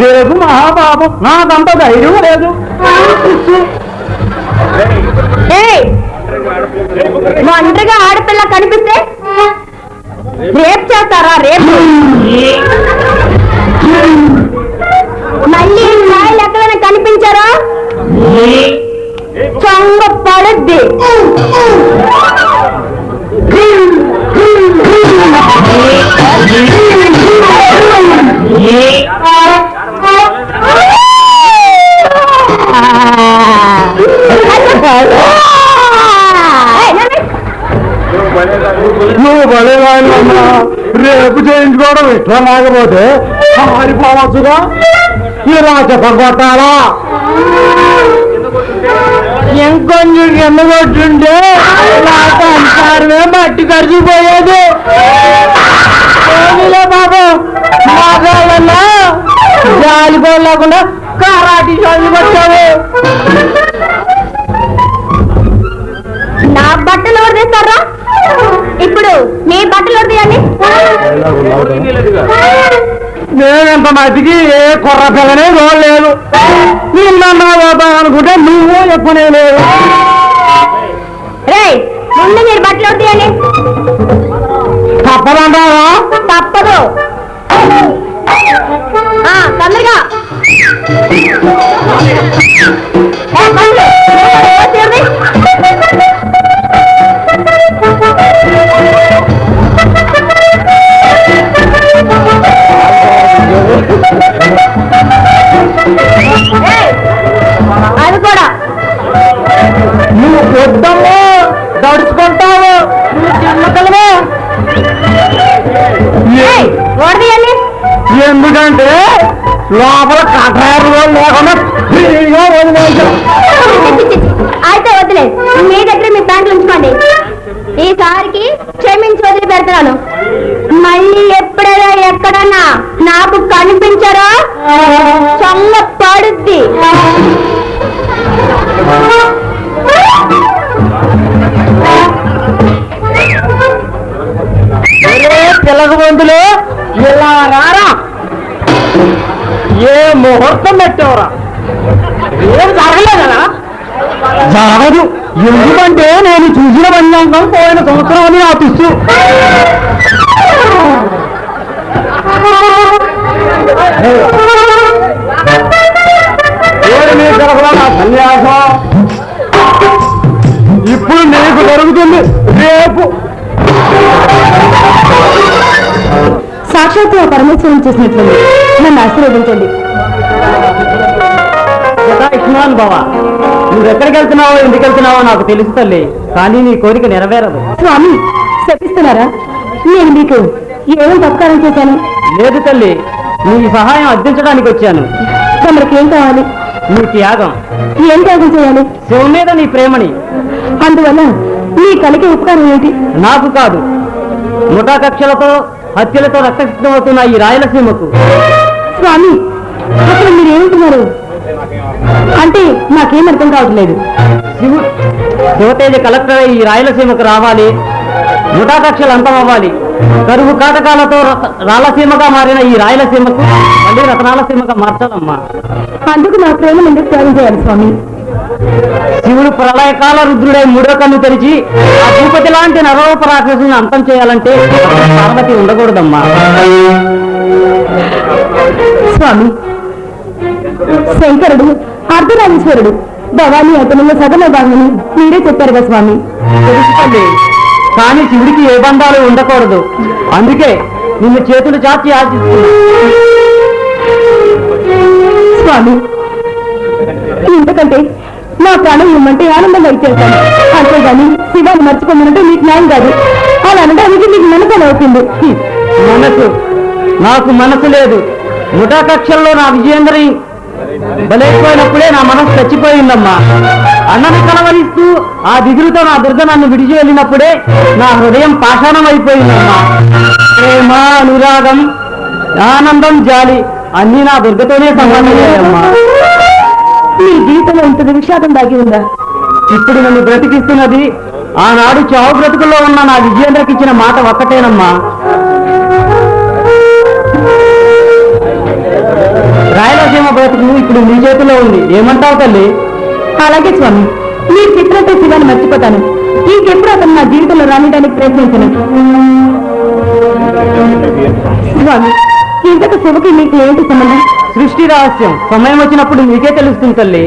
రేపు మహాపాపం నాకంత ధైర్యం లేదు. ఒంటరిగా ఆడపిల్ల కనిపిస్తే రేప్ చేస్తారా? రేపు? మళ్ళీ స్థాయిలు ఎక్కడైనా కనిపించారా? చొంగ పడుద్ది. నువ్వు బలేవాళ్ళమ్మా రేపు చేయించుకోవడం ఇట్లా లేకపోతే మారిపోవచ్చుగా ఈ చెప్పగొట్టాలా ఇంకొంచెం కింద కొట్టుంటే నాకు అంటారమే మట్టి కరిచిపోయేది పోనీలే బాబు? మాట్లాడన్నా జాలిపోలేకుండా కరాటి చదువు పట్టావు నేనంత మట్టికి ఏ కుర్ర పిల్లనే చూడలేదు. నిన్న పోతా అనుకుంటే నువ్వు చెప్పనే లేదు ముందు మీరు బట్టలు ఎవరు తీయాలి తప్పదంటావా? తప్పదు. ఆ, తొందరగా. అయితే వదిలే. మీ దగ్గర మీ బ్యాంకులు ఉంచుకోండి. ఈసారికి క్షమించి వదిలి పెడతాను మళ్ళీ ఎప్పుడైనా ఎక్కడన్నా నాకు కనిపించరా? చల్ల పడుద్ది. పిల్లక బంధులు ఇలా రారా? ఏ ముహూర్తం పెట్టేవరా? ఏం జరగలేదా జరగదు. ఎందుకంటే నేను చూసిన పంచాంగం పోయిన సంవత్సరం అని నా సన్యాసం? ఇప్పుడు నీకు జరుగుతుంది రేపు. సాక్షాత్తు పరమేశ్వరం చేసినట్లుంది. నన్ను ఆశీర్వదించండి. ఇష్మాన్ బావా. నువ్వు ఎక్కడికి వెళ్తున్నావో ఎందుకు వెళ్తున్నావో నాకు తెలుసు తల్లి. కానీ నీ కోరిక నెరవేరదు. స్వామి శపిస్తున్నారా? నేను మీకు ఏమేం తత్కారం చేశాను? లేదు తల్లి. నీ సహాయం అర్థించడానికి వచ్చాను. తమరికి ఏం కావాలి? నీ త్యాగం. ఏం త్యాగం చేయాలి? శివ మీద నీ ప్రేమని. అందువల్ల మీ కలిగే ఉపకారం ఏంటి నాకు కాదు. ముఠా కక్షలతో హత్యలతో రక్తసిద్ధమవుతున్న ఈ రాయలసీమకు. స్వామి అసలు మీరు ఏమంటున్నారు? అంటే నాకేం అర్థం కావట్లేదు. శివు శివతేజ కలెక్టర్ ఈ రాయలసీమకు రావాలి. ముఠా కక్షలు అంతమవ్వాలి కరువు కాటకాలతో రాయలసీమగా మారిన ఈ రాయలసీమకు మళ్ళీ రతనాలసీమగా మార్చాలమ్మా. అందుకు నా ప్రేమ ఎందుకు త్యాగం చేయాలి స్వామి? శివుడు ప్రళయకాల రుద్రుడై మూడో కన్ను తెరిచి ఆ భూపతి లాంటి నరరూప రాక్షసుని అంతం చేయాలంటే పార్వతి ఉండకూడదమ్మా. స్వామి శంకరుడు అర్ధనారీశ్వరుడు భవానీ అతనిలో సగమ భాగమని మీరే చెప్పారుగా స్వామి. తెలుసుకోండి. కానీ శివుడికి ఏ బంధాలు ఉండకూడదు. అందుకే నిన్ను చేతులు చాచి స్వామి ఎందుకంటే నా ప్రాణం ఇమ్మంటే ఆనందంగా ఇచ్చేస్తాను. అంతేగాని శివాన్ని మర్చిపోమనంటే మీకు న్యాయం కాదు. అలా అనడానికి మీకు నమ్మకం అవుతుంది. మనసు. నాకు మనసు లేదు. ముఠా కక్షల్లో నా విజయేంద్రి బలైపోయినప్పుడే నా మనసు చచ్చిపోయిందమ్మా. అన్నని కలవరిస్తూ ఆ దిగులుతో నా దుర్గ నన్ను విడిచి వెళ్ళినప్పుడే నా హృదయం పాషాణం అయిపోయిందమ్మా ప్రేమ అనురాగం ఆనందం జాలి అన్నీ నా దుర్గతోనే సంబంధమయ్యాయమ్మా. మీ జీవితంలో ఇంత విషాదం దాగి ఉందా? ఇప్పుడు నన్ను బ్రతికిస్తున్నది ఆనాడు చావు బ్రతుకుల్లో ఉన్న నా విజయేంద్రకి ఇచ్చిన మాట ఒక్కటేనమ్మా. ఉంది. ఏమంటావు తల్లి? అలాగే స్వామి. మీరు చెప్పినట్టే శివాన్ని మర్చిపోతాను. ఇంకెప్పుడు అతను నా జీవితంలో రానిడానికి ప్రయత్నించను. స్వామి ఇంతకు శివకి మీకు ఏంటి సంబంధం? సృష్టి రహస్యం. సమయం వచ్చినప్పుడు నీకే తెలుస్తుంది తల్లి.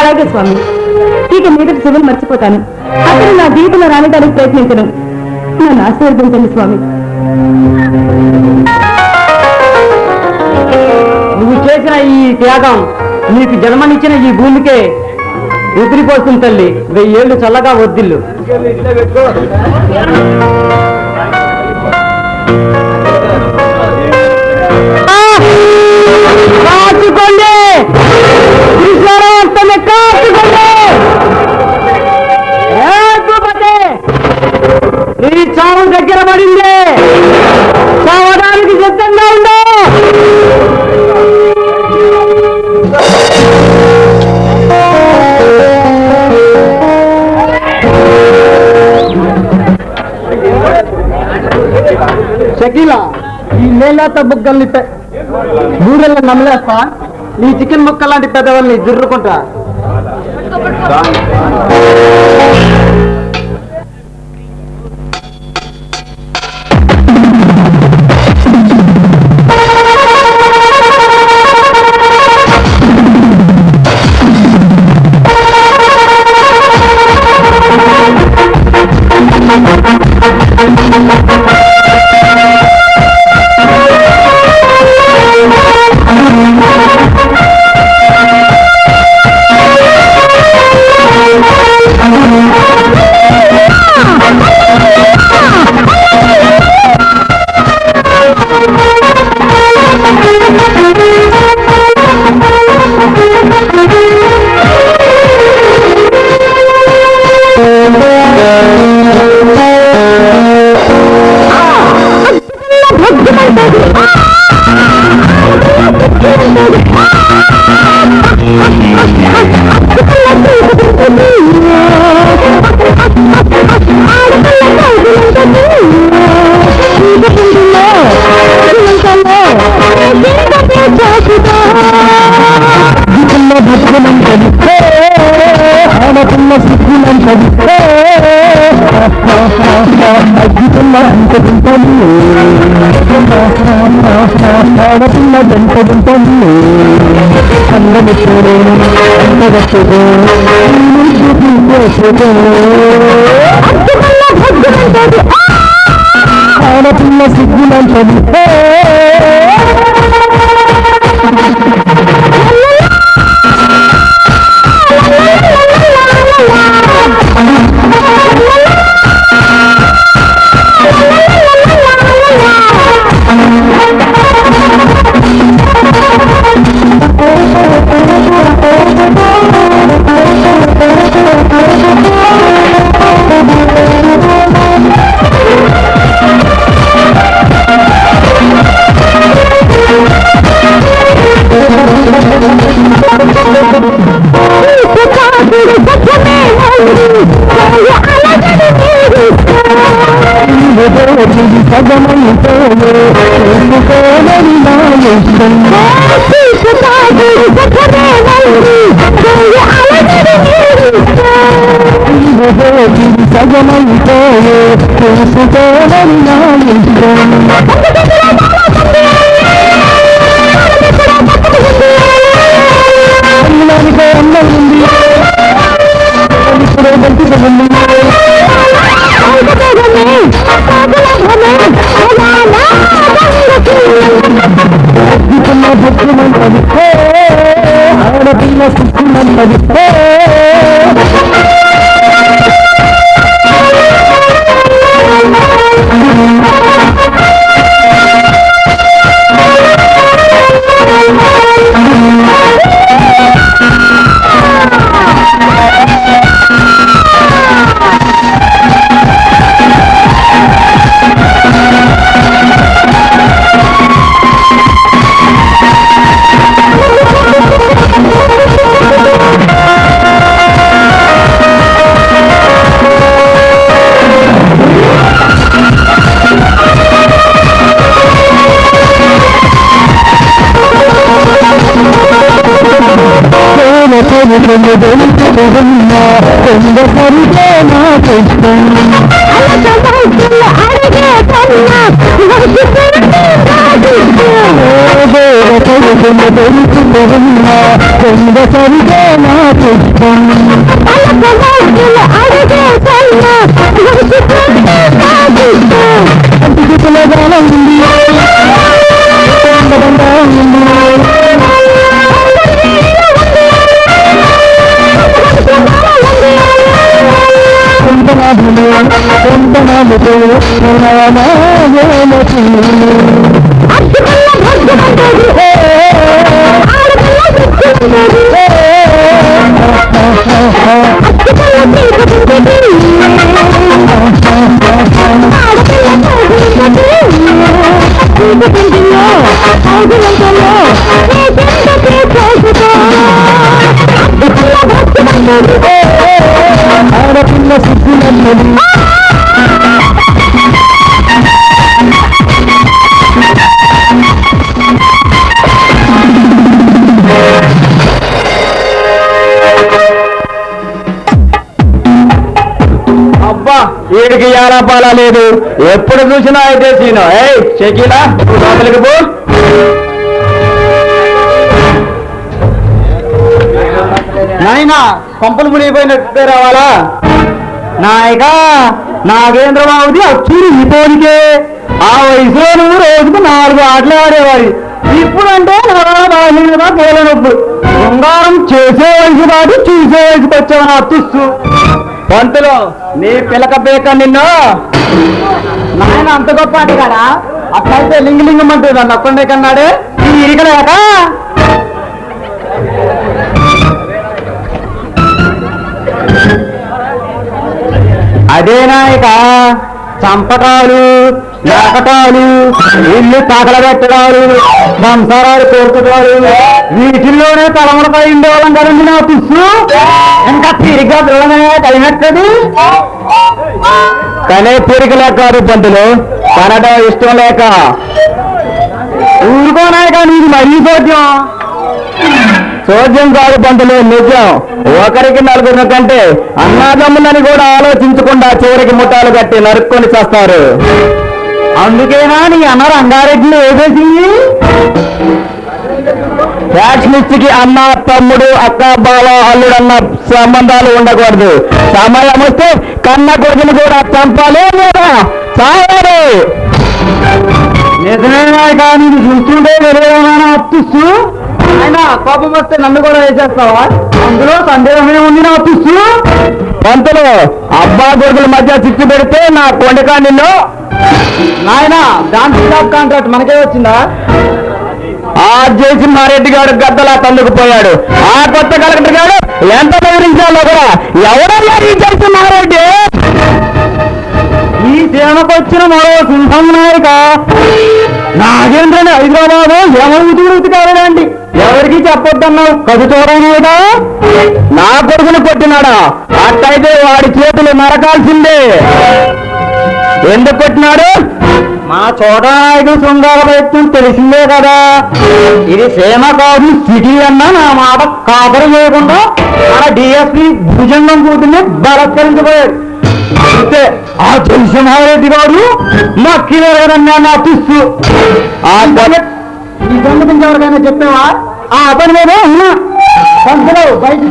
అలాగే స్వామి. ఇక మీదట శివుని మర్చిపోతాను. అతను నా జీవితంలో రానిడానికి ప్రయత్నించను. నన్ను ఆశీర్వదించండి స్వామి. చేసిన ఈ త్యాగం నీకు జన్మనిచ్చిన ఈ భూమికే ఎదిరిపోతుంది తల్లి. వెయ్యేళ్ళు చల్లగా వద్దిల్లు. కాచుకోండి. కృష్ణారాస్తమే కాచుకోండి. నీ చావు దగ్గర పడింది. చావడానికి సిద్ధంగా ఉండే. షకీల ఈ నేలాత బుగ్గల్ని బూరెల్ల నమ్మలేస్తా? నీ చికెన్ ముక్క లాంటి పెద్దవాళ్ళని జుర్రుకుంటా? ఆడపిల్ల దంటదుంటది అందరి చూడేను అందగట్టుడు ఆడపిల్ల సిగ్గులంటది సగమైపోయే తెలుసుకోవడం నా ఇష్టం అన్నానికో అన్నం ఉంది ఇప్పుడే బంతిస్తుంది అద్భుతమైన భక్తుమంటది ఆడపిల్ల సుఖమంటది కొడుకులు దొరుకుతున్న కొండ సరిగే నా పుష్పం దేవ కొడుకులు దొరుకుతున్న కొండ సరిగే నా పుష్పం ఉంది ఆడపిల్ల సిగ్గులన్నది. అబ్బా వీడికి యాలపాల లేదు? ఎప్పుడు చూసినా అయితే సీను. ఏయ్ షకీలా లోపలికి పో. నాయనా కొంపలు మునిగిపోయినట్టు రావాలా? నాయక నాగేంద్రబాబుది అచ్చుడు ఈ పోలికే. ఆ వయసులో నువ్వు రోజుకు నాలుగు ఆటలు ఆడేవాడి. ఇప్పుడంటే బాగా పూల నొప్పు బంగారం చేసే వయసు కాదు చూసే వయసుకి వచ్చావని అత్తుస్తూ పంతులు నీ పిలక బేక నిన్ను. నాయన అంత గొప్ప ఆట కదా అట్లయితే లింగలింగం అంటూ నన్ను అక్కడే కన్నాడే ఈ ఇరికలేక అదే నాయక చంపకాలు నాటకాలు ఇల్లు తాకలబెట్టడాలు సంసారాలు కోరుకోవడాలు. వీటిల్లోనే తలములపై ఉండేవాళ్ళం కదండి నా పుస్సు. ఇంకా తిరిగ్గా దృఢమే కలిగినట్టు కనే పెరిగలే లేక పంతులు కనడం ఇష్టం లేక. ఊరుకోనాయి కానీ ఇది మరీ చోద్యం చోద్యం కాదు పంతులు నిజం. ఒకరికి నలుగురు కంటే అన్నాదమ్ములని కూడా ఆలోచించకుండా చివరికి ముఠాలు కట్టి నరుక్కొని చేస్తారు. అందుకేనా నీ అన్న రంగారెడ్డిని వేసేసింది. ఫ్యాక్షనిస్ట్కి అన్న తమ్ముడు అక్క బావ అల్లుడు అన్న సంబంధాలు ఉండకూడదు. సమయం వస్తే కన్న కొడుకుని కూడా చంపాలి లేదా? చావాలి నిజమేనా కానీ చూస్తుంటే వెలుగునా అప్పిస్తూ ఆయన కోపం వస్తే నన్ను కూడా వేసేస్తావా? అందులో సందేహమే ఉంది నా అప్పిస్తూ పంతులు అబ్బా కొడుకుల మధ్య చిచ్చు పెడితే నా కొండకా నిన్ను నాయన డాన్స్ స్టాప్ కాంట్రాక్ట్ మనకే వచ్చిందా? ఆ జయసింహారెడ్డి గారు గద్దలా తందుకుపోయాడు ఆ కొత్త కలెక్టర్ గారు ఎంత బెదిరించాలో కూడా ఎవరన్నా ఈ జయసింహారెడ్డి ఈ సేనకు వచ్చిన మరో సింహం నాయక నాగేంద్రని హైదరాబాద్ ఏమవుతుంది కాదండి ఎవరికి చెప్పొద్దన్నావు? కదు చూడలేదా నా కొడుకుని కొట్టినాడా? అట్టయితే వాడి చేతులు నరకాల్సిందే. ఎందుకు కొట్టినాడు? మా చోట నాయకుడు శృంగార ప్రయత్నం తెలిసిందే కదా. ఇది సేమ కాదు సిటీ అన్న నా మాట కాకర చేయకుండా మన డిఎస్పి భుజంగం కూతుర్ని బలత్కరించబోయాడు అయితే ఆ జయసింహారెడ్డి గారు మా మక్కి నా పిస్తు ఆ ఈ సంగతి ఎవరికైనా చెప్పావా? ఆ అతని మీద ఉన్నా. బయట.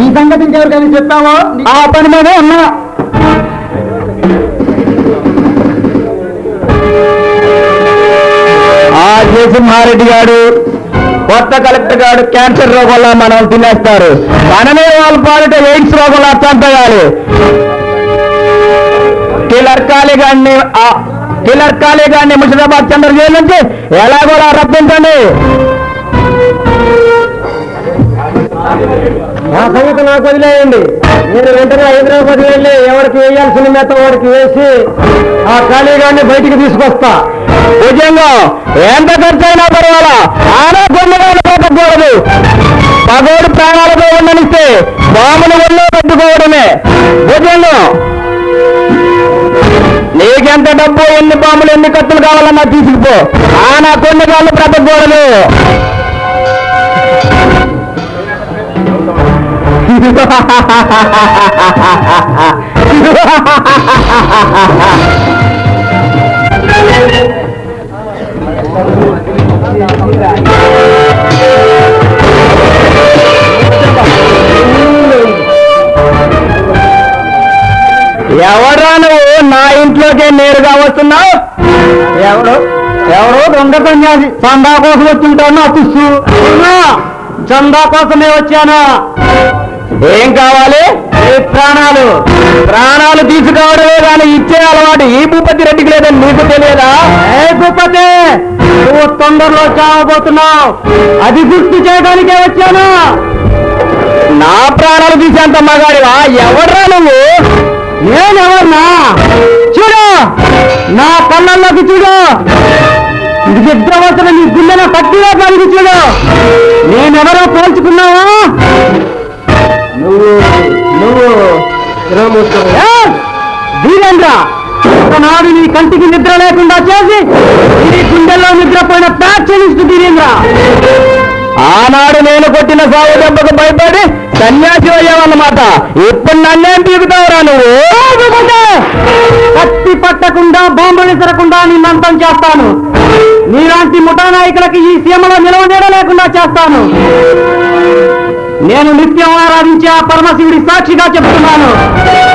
ఈ సంగతి ఎవరికైనా చెప్పావా? ఆ పని మీద ఉన్నా. జయసింహారెడ్డి గారు? కొత్త కలెక్టర్ గారు క్యాన్సర్ రోగంలో మనం తినేస్తారు. మనమే వాళ్ళు పాలిట ఎయిడ్స్ రోగంలో చంపేయాలి. కిలర్ కాళీ గారిని ఆ కిలర్ కాళీ గారిని ముషిదాబాద్ చంద్ర జైలు నుంచి ఎలాగోలా రప్పించండి. నా సంగతి నాకు వదిలేయండి. మీరు వెంటనే హైదరాబాద్ వెళ్ళి ఎవరికి వేయాల్సిన మెత్త వాడికి వేసి ఆ ఖాళీగాన్ని బయటికి తీసుకొస్తా. నిజంగా ఎంత ఖర్చు అయినా పర్వాలా? ఆనా కొన్నిగాలు పోకపోవడదు పగోడు ప్రాణాలతో ఉండనిస్తే బాములు ఒళ్ళో పెట్టుకోవడమే. నిజంగా నీకెంత డబ్బు ఎన్ని పాములు ఎన్ని కత్తులు కావాలన్నా తీసుకుపో. ఆ నా కొన్ని కాళ్ళు ఎవరా నువ్వు? నా ఇంట్లోకే నేరుగా వస్తున్నావు? ఎవడు? ఎవడో దొంగ సన్యాసి. చందా కోసం వచ్చింటాను నా తుస్సు చందా కోసమే వచ్చాను? ఏం కావాలి? ప్రాణాలు. ప్రాణాలు తీసుకోవడమే కానీ ఇచ్చే అలవాటు ఈ భూపతి రెడ్డికి లేదని నీకు తెలియదా? ఏ భూపతి? నువ్వు తొందరలో చావబోతున్నావు. అది గుర్తు చేయడానికే వచ్చాను. నా ప్రాణాలు తీసేంత మగాడివా? ఎవడ్రా నువ్వు? నేనెవర్నా? చూడు నా కళ్ళల్లోకి చూడు. విద్యావసరం నీ గుండెన పట్టిగా కలిగి చూడు. నేనెవరో పోల్చుకున్నావా నువ్వు నువ్వు ఏయ్! వీరేంద్ర! ఒకనాడు నీ కంటికి నిద్ర లేకుండా చేసి నీ గుండెల్లో నిద్రపోయిన ప్యాచనిస్ట్ వీరేంద్ర ఆనాడు నేను కొట్టిన సాగు దెబ్బకు భయపడి సన్యాసి అయ్యావన్నమాట. ఇప్పుడు నన్నేం పీకుతావురా నువ్వు? కత్తి పట్టకుండా బాంబులు విసరకుండా నిన్నంతం చేస్తాను. నీలాంటి ముఠా నాయకులకి ఈ సీమలో నిలవ లేకుండా చేస్తాను. నేను నిత్యం ఆరాధించే ఆ పరమశివుడి సాక్షిగా చెప్తున్నాను.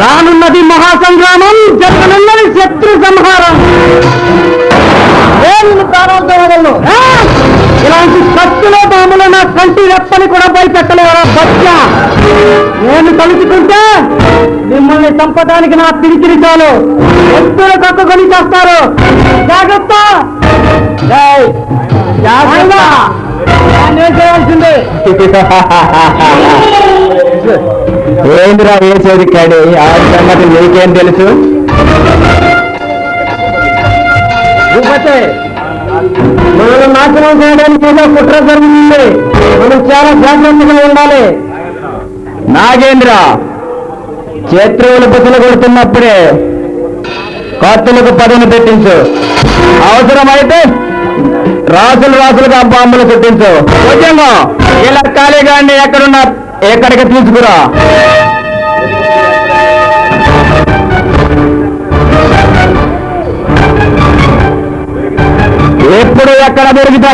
రానున్నది మహాసంగ్రామం జరగనున్నది శత్రు సంహారం. ఇలాంటి కత్తులో బాములు నా కంటి రెప్పని కూడా భయపెట్టలేవరా బచ్చా నేను తలుచుకుంటే మిమ్మల్ని చంపడానికి నా పిడికిలి చాలు. ఎత్తులు కక్కుకొని చేస్తారు. జాగ్రత్త. జాగ్రత్త. నేను చేయాల్సిందే ఏందిరా వేసేది కడి ఆ సంగతి నీకేం తెలుసు? మనల్ని నాశనం చేయడానికి ఏదో కుట్ర జరుగుతుంది మనం చాలా జాగ్రత్తగా ఉండాలి. నాగేంద్ర శత్రువులు బుసలు కొడుతున్నప్పుడే కత్తులకు పదను పెట్టించు. అవసరమైతే రాసులు రాసులుగా బాంబులు చుట్టించు భుజంగం ఇలా ఖాళీగాన్ని ఎక్కడున్నా ఎక్కడికి తీసుకురా. ఎప్పుడు ఎక్కడ దొరికితే